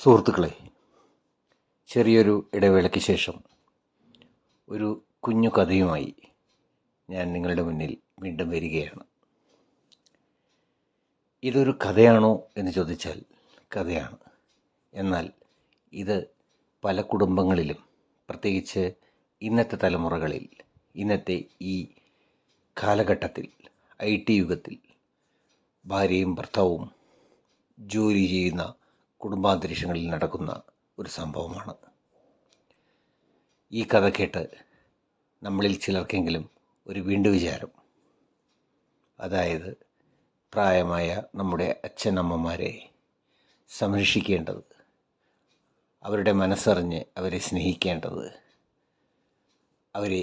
സുഹൃത്തുക്കളെ ചെറിയൊരു ഇടവേളയ്ക്ക് ശേഷം ഒരു കുഞ്ഞു കഥയുമായി ഞാൻ നിങ്ങളുടെ മുന്നിൽ വീണ്ടും വരികയാണ്. ഇതൊരു കഥയാണോ എന്ന് ചോദിച്ചാൽ കഥയാണ്. എന്നാൽ ഇത് പല കുടുംബങ്ങളിലും പ്രത്യേകിച്ച് ഇന്നത്തെ തലമുറകളിൽ ഇന്നത്തെ ഈ കാലഘട്ടത്തിൽ ഐ ടി യുഗത്തിൽ ഭാര്യയും ഭർത്താവും ജോലി ചെയ്യുന്ന കുടുംബാന്തരീക്ഷങ്ങളിൽ നടക്കുന്ന ഒരു സംഭവമാണ്. ഈ കഥ കേട്ട് നമ്മളിൽ ചിലർക്കെങ്കിലും ഒരു വീണ്ടു വിചാരം. അതായത് പ്രായമായ നമ്മുടെ അച്ഛനമ്മമാരെ സംരക്ഷിക്കേണ്ടത് അവരുടെ മനസ്സറിഞ്ഞ് അവരെ സ്നേഹിക്കേണ്ടത് അവരെ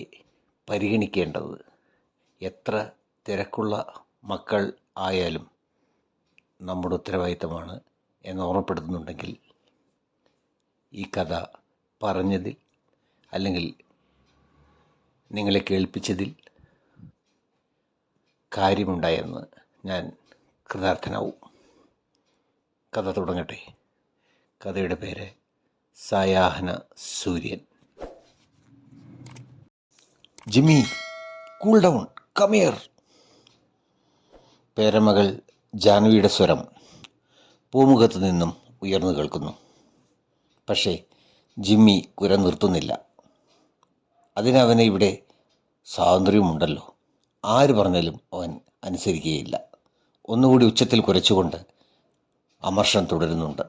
പരിഗണിക്കേണ്ടത് എത്ര തിരക്കുള്ള മക്കൾ ആയാലും നമ്മുടെ ഉത്തരവാദിത്തമാണ് എന്ന് ഓർമ്മപ്പെടുത്തുന്നുണ്ടെങ്കിൽ ഈ കഥ പറഞ്ഞതിൽ അല്ലെങ്കിൽ നിങ്ങളെ കേൾപ്പിച്ചതിൽ കാര്യമുണ്ടായെന്ന് ഞാൻ കൃതാർത്ഥനാവും. കഥ തുടങ്ങട്ടെ. കഥയുടെ പേര് സായാഹന സൂര്യൻ. ജിമ്മി കൂൾ ഡൗൺ കമിയർ പേരമകൾ ജാൻവിയുടെ സ്വരം. പൂമുഖത്ത് നിന്നും ഉയർന്നു കേൾക്കുന്നു. പക്ഷേ ജിമ്മി കുര നിർത്തുന്നില്ല. അതിനവന് ഇവിടെ സ്വാതന്ത്ര്യമുണ്ടല്ലോ. ആര് പറഞ്ഞാലും അവൻ അനുസരിക്കുകയില്ല. ഒന്നുകൂടി ഉച്ചത്തിൽ കുരച്ചുകൊണ്ട് അമർഷം തുടരുന്നുണ്ട്.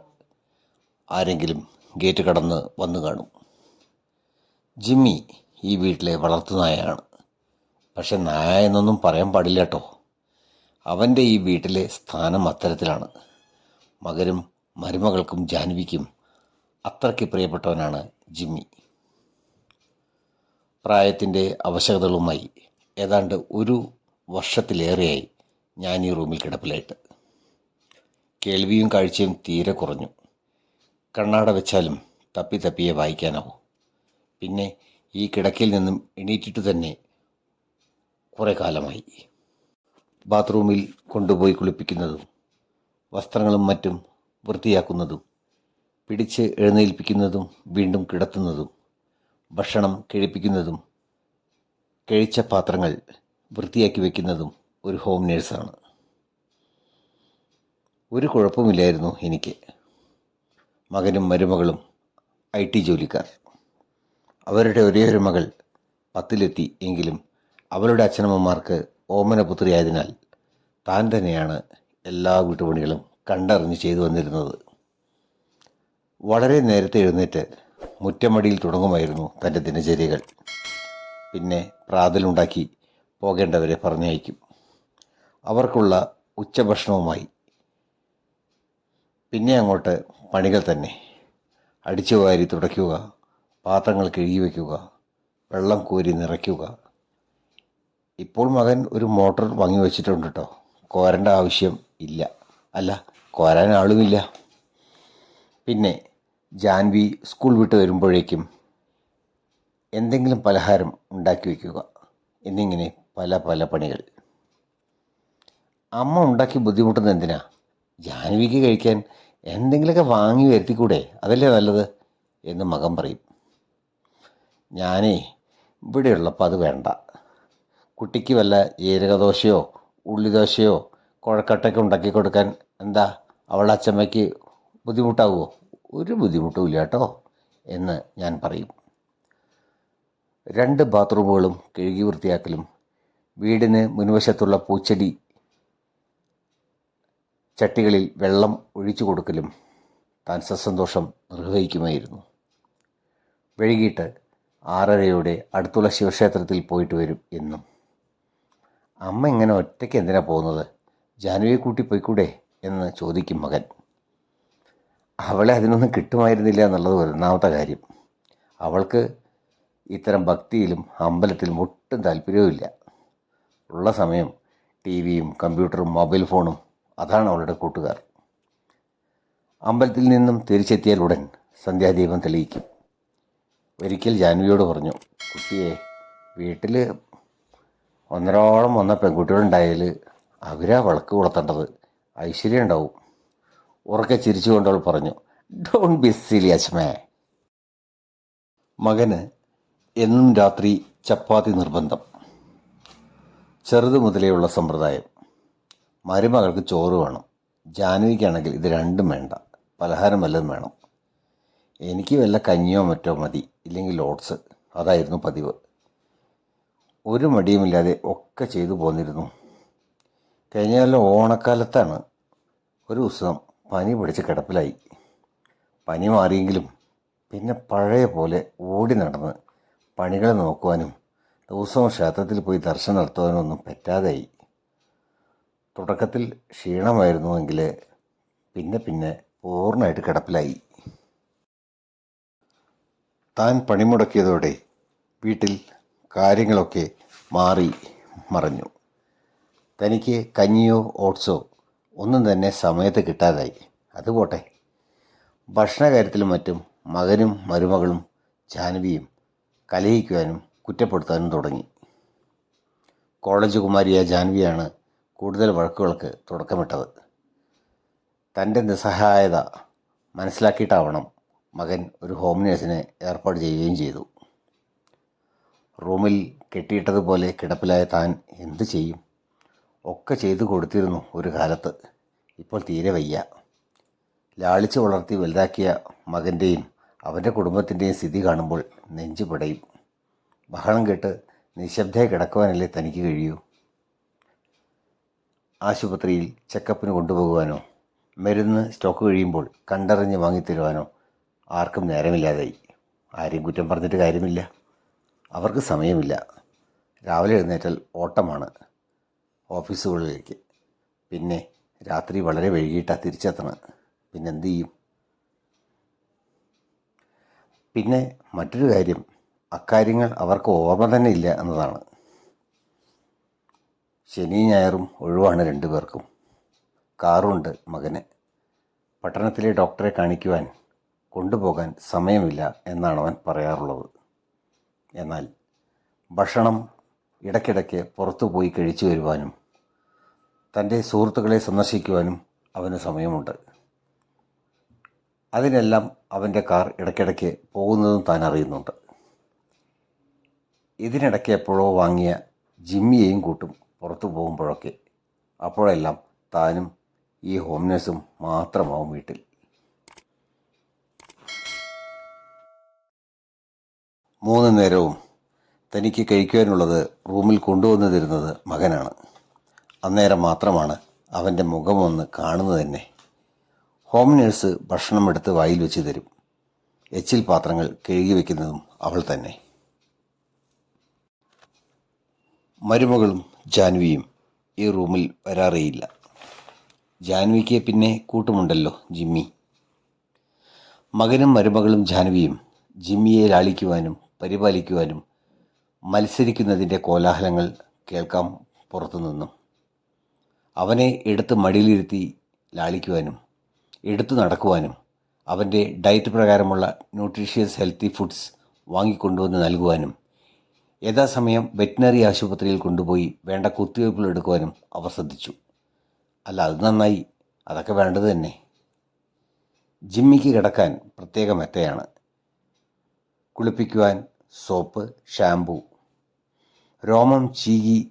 ആരെങ്കിലും ഗേറ്റ് കടന്ന് വന്നു കാണും. ജിമ്മി ഈ വീട്ടിലെ വളർത്തുനായാണ് പക്ഷെ നായ എന്നൊന്നും പറയാൻ പാടില്ല കേട്ടോ. അവന്റെ ഈ വീട്ടിലെ സ്ഥാനം അത്തരത്തിലാണ്. മകനും മരുമകൾക്കും ജാൻവിക്കും അത്രയ്ക്ക് പ്രിയപ്പെട്ടവനാണ് ജിമ്മി. പ്രായത്തിന്റെ അവശകതകളുമായി ഏതാണ്ട് ഒരു വർഷത്തിലേറെയായി ഞാൻ ഈ റൂമിൽ കിടപ്പിലായിട്ട്. കേൾവിയും കാഴ്ചയും തീരെ കുറഞ്ഞു. കണ്ണാട വെച്ചാലും തപ്പി തപ്പിയെ വായിക്കാനാവൂ. പിന്നെ ഈ കിടക്കിൽ നിന്നും എണീറ്റിട്ട് തന്നെ കുറേ കാലമായി. ബാത്റൂമിൽ കൊണ്ടുപോയി കുളിപ്പിക്കുന്നതും വസ്ത്രങ്ങളും മറ്റും വൃത്തിയാക്കുന്നതും പിടിച്ച് എഴുന്നേൽപ്പിക്കുന്നതും വീണ്ടും കിടത്തുന്നതും ഭക്ഷണം കഴിപ്പിക്കുന്നതും കഴിച്ച പാത്രങ്ങൾ വൃത്തിയാക്കി വയ്ക്കുന്നതും ഒരു ഹോം നേഴ്സാണ്. ഒരു കുഴപ്പമില്ലായിരുന്നു എനിക്ക്. മകനും മരുമകളും ഐ ടി ജോലിക്കാർ. അവരുടെ ഒരേ ഒരു മകൾ പത്തിലെത്തി എങ്കിലും അവരുടെ അച്ഛനമ്മമാർക്ക് ഓമനപുത്രിയായതിനാൽ താൻ തന്നെയാണ് എല്ലാ വീട്ടുപണികളും കണ്ടറിഞ്ഞ് ചെയ്തു വന്നിരുന്നത്. വളരെ നേരത്തെ എഴുന്നേറ്റ് മുറ്റമടിയിൽ തുടങ്ങുമായിരുന്നു തന്റെ ദിനചര്യകൾ. പിന്നെ പ്രാതലുണ്ടാക്കി പോകേണ്ടവരെ പറഞ്ഞയക്കും. അവർക്കുള്ള ഉച്ചഭക്ഷണവുമായി. പിന്നെ അങ്ങോട്ട് പണികൾ തന്നെ. അടിച്ചു വാരി തുടയ്ക്കുക പാത്രങ്ങൾ കഴുകി വയ്ക്കുക വെള്ളം കോരി നിറയ്ക്കുക. ഇപ്പോൾ മകൻ ഒരു മോട്ടോർ വാങ്ങി വെച്ചിട്ടുണ്ട് കേട്ടോ കോരേണ്ട ആവശ്യം ഇല്ല. അല്ല കോരാൻ ആളുമില്ല. പിന്നെ ജാൻവി സ്കൂൾ വിട്ട് വരുമ്പോഴേക്കും എന്തെങ്കിലും പലഹാരം ഉണ്ടാക്കി വയ്ക്കുക എന്നിങ്ങനെ പല പല പണികൾ. അമ്മ ഉണ്ടാക്കി ബുദ്ധിമുട്ടുന്നത് എന്തിനാ? ജാൻവിക്ക് കഴിക്കാൻ എന്തെങ്കിലുമൊക്കെ വാങ്ങി വരുത്തിക്കൂടെ? അതല്ലേ നല്ലത്? എന്ന് മകൻ പറയും. ഞാനേ ഇവിടെയുള്ളപ്പോൾ അത് വേണ്ട. കുട്ടിക്ക് വല്ല ജീരകദോശയോ ഉള്ളിദോശയോ കുഴക്കട്ടയൊക്കെ ഉണ്ടാക്കി കൊടുക്കാൻ എന്താ അവളുടെ അച്ചമ്മയ്ക്ക് ബുദ്ധിമുട്ടാവുമോ? ഒരു ബുദ്ധിമുട്ടുമില്ല കേട്ടോ എന്ന് ഞാൻ പറയും. രണ്ട് ബാത്റൂമുകളും കഴുകി വൃത്തിയാക്കലും വീടിന് മുൻവശത്തുള്ള പൂച്ചെടി ചട്ടികളിൽ വെള്ളം ഒഴിച്ചു കൊടുക്കലും താൻ സസന്തോഷം നിർവഹിക്കുമായിരുന്നു. വൈകിട്ട് ആറരയോടെ അടുത്തുള്ള ശിവക്ഷേത്രത്തിൽ പോയിട്ട് വരും എന്നും. അമ്മ ഇങ്ങനെ ഒറ്റയ്ക്ക് എന്തിനാണ് പോകുന്നത്? ജാനുവിയെ കൂട്ടി പോയിക്കൂടെ എന്ന് ചോദിക്കും മകൻ. അവളെ അതിനൊന്നും കിട്ടുമായിരുന്നില്ല എന്നുള്ളത് ഒന്നാമത്തെ കാര്യം. അവൾക്ക് ഇത്തരം ഭക്തിയിലും അമ്പലത്തിലും ഒട്ടും താല്പര്യവുമില്ല. ഉള്ള സമയം ടി വിയും കമ്പ്യൂട്ടറും മൊബൈൽ ഫോണും അതാണ് അവളുടെ കൂട്ടുകാർ. അമ്പലത്തിൽ നിന്നും തിരിച്ചെത്തിയാൽ ഉടൻ സന്ധ്യാദീപം തെളിയിക്കും. ഒരിക്കൽ ജാൻവിയോട് പറഞ്ഞു കുട്ടിയെ വീട്ടിൽ ഒന്നരോളം വന്ന പെൺകുട്ടികളുണ്ടായാൽ അവരാ വിളക്ക് കൊളുത്തേണ്ടത് ഐശ്വര്യം ഉണ്ടാവും. ഉറക്കെ ചിരിച്ചുകൊണ്ട് അവൾ പറഞ്ഞു ഡോൺ ബി സിലി അച്ഛമേ മകന് എന്നും രാത്രി ചപ്പാത്തി നിർബന്ധം. ചെറുത് മുതലേയുള്ള സമ്പ്രദായം. മരുമകൾക്ക് ചോറ് വേണം. ജാനുവിക്കാണെങ്കിൽ ഇത് രണ്ടും വേണ്ട. പലഹാരം വല്ലതും വേണം. എനിക്ക് വല്ല കഞ്ഞിയോ മറ്റോ മതി ഇല്ലെങ്കിൽ ഓട്സ്. അതായിരുന്നു പതിവ്. ഒരു മടിയുമില്ലാതെ ഒക്കെ ചെയ്തു പോന്നിരുന്നു. കഴിഞ്ഞ കൊല്ലം ഓണക്കാലത്താണ് ഒരു ദിവസം പനി പിടിച്ച് കിടപ്പിലായി. പനി മാറിയെങ്കിലും പിന്നെ പഴയ പോലെ ഓടി നടന്ന് പണികൾ നോക്കുവാനും ദിവസവും ക്ഷേത്രത്തിൽ പോയി ദർശനം നടത്തുവാനും ഒന്നും പറ്റാതായി തുടക്കത്തിൽ ക്ഷീണമായിരുന്നുവെങ്കിൽ പിന്നെ പിന്നെ പൂർണമായിട്ട് കിടപ്പിലായി. താൻ പണിമുടക്കിയതോടെ വീട്ടിൽ കാര്യങ്ങളൊക്കെ മാറി മറഞ്ഞു. തനിക്ക് കഞ്ഞിയോ ഓട്സോ ഒന്നും തന്നെ സമയത്ത് കിട്ടാതായി. അതുപോട്ടെ ഭക്ഷണകാര്യത്തിലും മറ്റും മകനും മരുമകളും ജാനവിയും കലഹിക്കുവാനും കുറ്റപ്പെടുത്താനും തുടങ്ങി. കോളേജ് കുമാരിയായ ജാൻവിയാണ് കൂടുതൽ വഴക്കുകൾക്ക് തുടക്കമിട്ടത്. തന്റെ നിസ്സഹായത മനസ്സിലാക്കിയിട്ടാവണം മകൻ ഒരു ഹോം നേഴ്സിനെ ഏർപ്പാട് ചെയ്യുകയും ചെയ്തു. റൂമിൽ കെട്ടിയിട്ടതുപോലെ കിടപ്പിലായ താൻ എന്തു ചെയ്യും? ഒക്കെ ചെയ്തു കൊടുത്തിരുന്നു ഒരു കാലത്ത്. ഇപ്പോൾ തീരെ വയ്യ. ലാളിച്ച് വളർത്തി വലുതാക്കിയ മകന്റെയും അവന്റെ കുടുംബത്തിന്റെയും സ്ഥിതി കാണുമ്പോൾ നെഞ്ചു പിടയും. ബഹളം കേട്ട് നിശബ്ദമായി കിടക്കുവാനല്ലേ തനിക്ക് കഴിയൂ? ആശുപത്രിയിൽ ചെക്കപ്പിന് കൊണ്ടുപോകുവാനോ മരുന്ന് സ്റ്റോക്ക് കഴിയുമ്പോൾ കണ്ടറിഞ്ഞ് വാങ്ങിത്തരുവാനോ ആർക്കും നേരമില്ലാതായി. ആരെയും കുറ്റം പറഞ്ഞിട്ട് കാര്യമില്ല. അവർക്ക് സമയമില്ല. രാവിലെ എഴുന്നേറ്റാൽ ഓട്ടമാണ്. ഓഫീസുകളിലേക്ക്. പിന്നെ രാത്രി വളരെ വൈകിട്ടാണ് തിരിച്ചെത്തണം പിന്നെ എന്ത് ചെയ്യും? പിന്നെ മറ്റൊരു കാര്യം അക്കാര്യങ്ങൾ അവർക്ക് ഓർമ്മ തന്നെ ഇല്ല എന്നതാണ്. ശനി ഞായറും ഒഴിവാണ് രണ്ടു പേർക്കും. കാറുണ്ട് മകന്. പട്ടണത്തിലെ ഡോക്ടറെ കാണിക്കുവാൻ കൊണ്ടുപോകാൻ സമയമില്ല എന്നാണ് അവൻ പറയാറുള്ളത്. എന്നാൽ ഭക്ഷണം ഇടയ്ക്കിടയ്ക്ക് പുറത്തു പോയി കഴിച്ചു വരുവാനും തന്റെ സുഹൃത്തുക്കളെ സന്ദർശിക്കുവാനും അവന് സമയമുണ്ട്. അതിനെല്ലാം അവന്റെ കാർ ഇടയ്ക്കിടയ്ക്ക് പോകുന്നതും താൻ അറിയുന്നുണ്ട്. ഇതിനിടയ്ക്ക് എപ്പോഴോ വാങ്ങിയ ജിമ്മിയെയും കൂട്ടും പുറത്തു പോകുമ്പോഴൊക്കെ അപ്പോഴെല്ലാം താനും ഈ ഹോം നേഴ്സും മാത്രമാവും വീട്ടിൽ. മൂന്ന് നേരവും തനിക്ക് കഴിക്കുവാനുള്ളത് റൂമിൽ കൊണ്ടുവന്നു തരുന്നത് മകനാണ്. അന്നേരം മാത്രമാണ് അവന്റെ മുഖമൊന്ന് കാണുന്നത് തന്നെ ഹോം നേഴ്സ് ഭക്ഷണം എടുത്ത് വായിൽ വെച്ച് തരും. എച്ചിൽ പാത്രങ്ങൾ കഴുകി വയ്ക്കുന്നതും അവൾ തന്നെ. മരുമകളും ജാൻവിയും ഈ റൂമിൽ വരാറേയില്ല. ജാൻവിക്ക് പിന്നെ കൂട്ടുമുണ്ടല്ലോ ജിമ്മി. മകനും മരുമകളും ജാൻവിയും ജിമ്മിയെ ലാളിക്കുവാനും പരിപാലിക്കുവാനും മത്സരിക്കുന്നതിന്റെ കോലാഹലങ്ങൾ കേൾക്കാം പുറത്തുനിന്നും. അവനെ എടുത്ത് മടിയിലിരുത്തി ലാളിക്കുവാനും എടുത്തു നടക്കുവാനും അവന്റെ ഡയറ്റ് പ്രകാരമുള്ള ന്യൂട്രീഷ്യസ് ഹെൽത്തി ഫുഡ്സ് വാങ്ങിക്കൊണ്ടുവന്ന് നൽകുവാനും യഥാസമയം വെറ്റിനറി ആശുപത്രിയിൽ കൊണ്ടുപോയി വേണ്ട കുത്തിവയ്പ്പുകൾ എടുക്കുവാനും അവർ ശ്രദ്ധിച്ചു. അല്ല അത് നന്നായി. അതൊക്കെ വേണ്ടത് തന്നെ. ജിമ്മിക്ക് കിടക്കാൻ പ്രത്യേക മെത്തയാണ് കുളിപ്പിക്കുവാൻ സോപ്പ് ഷാംപൂ രോമം ചീകി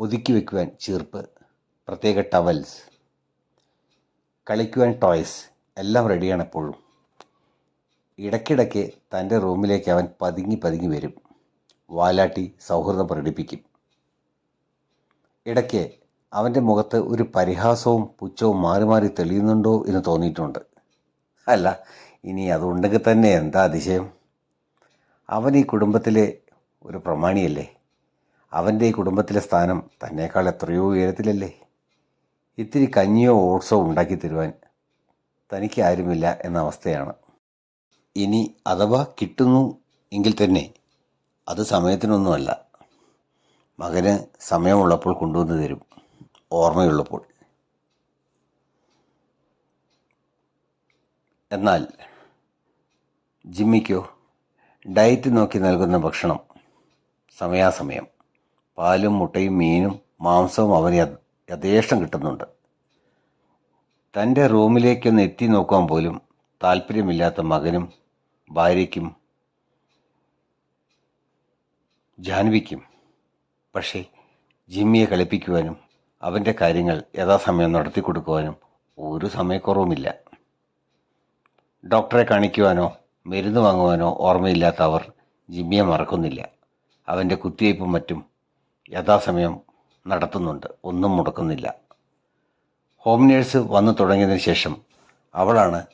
ഒതുക്കി വയ്ക്കുവാൻ ചീർപ്പ് പ്രത്യേക ടവൽസ് കളിക്കുവാൻ ടോയ്സ് എല്ലാം റെഡിയാണ് എപ്പോഴും. ഇടയ്ക്കിടയ്ക്ക് തന്റെ റൂമിലേക്ക് അവൻ പതുങ്ങി പതുങ്ങി വരും. വാലാട്ടി സൗഹൃദം പ്രകടിപ്പിക്കും. ഇടയ്ക്ക് അവന്റെ മുഖത്ത് ഒരു പരിഹാസവും പുച്ഛവും മാറി മാറി തെളിയുന്നുണ്ടോ എന്ന് തോന്നിയിട്ടുണ്ട്. അല്ല ഇനി അതുണ്ടെങ്കിൽ തന്നെ എന്താ അതിശയം? അവൻ ഈ കുടുംബത്തിലെ ഒരു പ്രമാണിയല്ലേ? അവന്റെ ഈ കുടുംബത്തിലെ സ്ഥാനം തന്നേക്കാൾ എത്രയോ ഉയരത്തിലല്ലേ? ഇത്തിരി കഞ്ഞിയോ ഓട്സോ ഉണ്ടാക്കി തരുവാൻ തനിക്ക് ആരുമില്ല എന്ന അവസ്ഥയാണ്. ഇനി അഥവാ കിട്ടുന്നു എങ്കിൽ തന്നെ അത് സമയത്തിനൊന്നുമല്ല. മകന് സമയമുള്ളപ്പോൾ കൊണ്ടുവന്ന് തരും. ഓർമ്മയുള്ളപ്പോൾ. എന്നാൽ ജിമ്മിക്കോ ഡയറ്റ് നോക്കി നൽകുന്ന ഭക്ഷണം സമയാസമയം. പാലും മുട്ടയും മീനും മാംസവും അവന് യഥേഷ്ടം കിട്ടുന്നുണ്ട്. തന്റെ റൂമിലേക്കൊന്ന് എത്തി നോക്കാൻ പോലും താല്പര്യമില്ലാത്ത മകനും ഭാര്യയ്ക്കും ജാൻവിക്കും. പക്ഷേ ജിമ്മിയെ കളിപ്പിക്കുവാനും അവന്റെ കാര്യങ്ങൾ യഥാസമയം നടത്തി കൊടുക്കുവാനും ഒരു സമയക്കുറവുമില്ല. ഡോക്ടറെ കാണിക്കുവാനോ മരുന്ന് വാങ്ങുവാനോ ഓർമ്മയില്ലാത്ത അവർ ജിമ്മിയെ മറക്കുന്നില്ല. അവന്റെ കുത്തിവയ്പ്പും മറ്റും യഥാസമയം നടത്തുന്നുണ്ട്. ഒന്നും മുടക്കുന്നില്ല. ഹോം നേഴ്സ് വന്നു തുടങ്ങിയതിന് ശേഷം അവളാണ്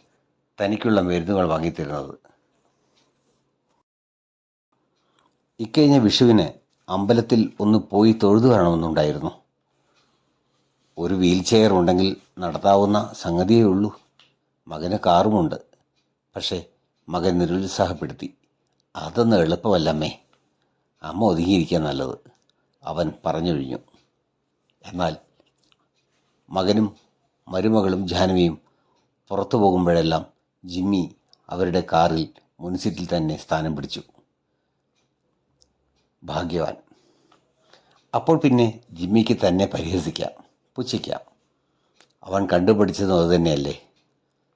തനിക്കുള്ള മരുന്നുകൾ വാങ്ങിത്തരുന്നത്. ഇക്കഴിഞ്ഞ വിഷുവിന് അമ്പലത്തിൽ ഒന്ന് പോയി തൊഴുതു വരണമെന്നുണ്ടായിരുന്നു ഒരു വീൽ ചെയർ ഉണ്ടെങ്കിൽ നടത്താവുന്ന സംഗതിയേ ഉള്ളൂ. മകന് കാറുമുണ്ട്. പക്ഷേ മകൻ നിരുത്സാഹപ്പെടുത്തി. അതൊന്നും എളുപ്പമല്ലമ്മേ. അമ്മ ഒതുങ്ങിയിരിക്കാൻ നല്ലത്. അവൻ പറഞ്ഞൊഴിഞ്ഞു. എന്നാൽ മകനും മരുമകളും ജാനവിയും പുറത്തു പോകുമ്പോഴെല്ലാം ജിമ്മി അവരുടെ കാറിൽ മുൻസീറ്റിൽ തന്നെ സ്ഥാനം പിടിച്ചു. ഭാഗ്യവാൻ. അപ്പോൾ പിന്നെ ജിമ്മിക്ക് തന്നെ പരിഹസിക്കാം. പുച്ഛിക്കാം. അവൻ കണ്ടുപിടിച്ചതും അതുതന്നെയല്ലേ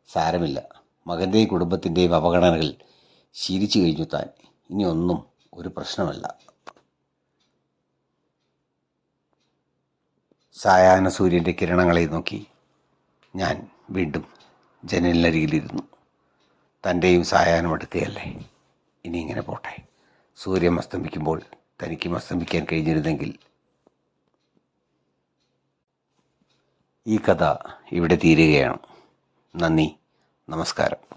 സാരമില്ല. മകന്റെയും കുടുംബത്തിന്റെയും അവഗണനകൾ ശീലിച്ചു കഴിഞ്ഞു താൻ. ഇനി ഒന്നും ഒരു പ്രശ്നമല്ല. സായാഹ്ന സൂര്യന്റെ കിരണങ്ങളെ നോക്കി ഞാൻ വീണ്ടും ജനലിനരികിലിരുന്നു തന്റെയും സായാഹ്നം അടുക്കുകയല്ലേ ഇനി ഇങ്ങനെ പോട്ടെ. സൂര്യൻ അസ്തമിക്കുമ്പോൾ തനിക്കും അസ്തമിക്കാൻ കഴിഞ്ഞിരുന്നെങ്കിൽ ഈ കഥ ഇവിടെ തീരുകയാണ്. നന്ദി. നമസ്കാരം.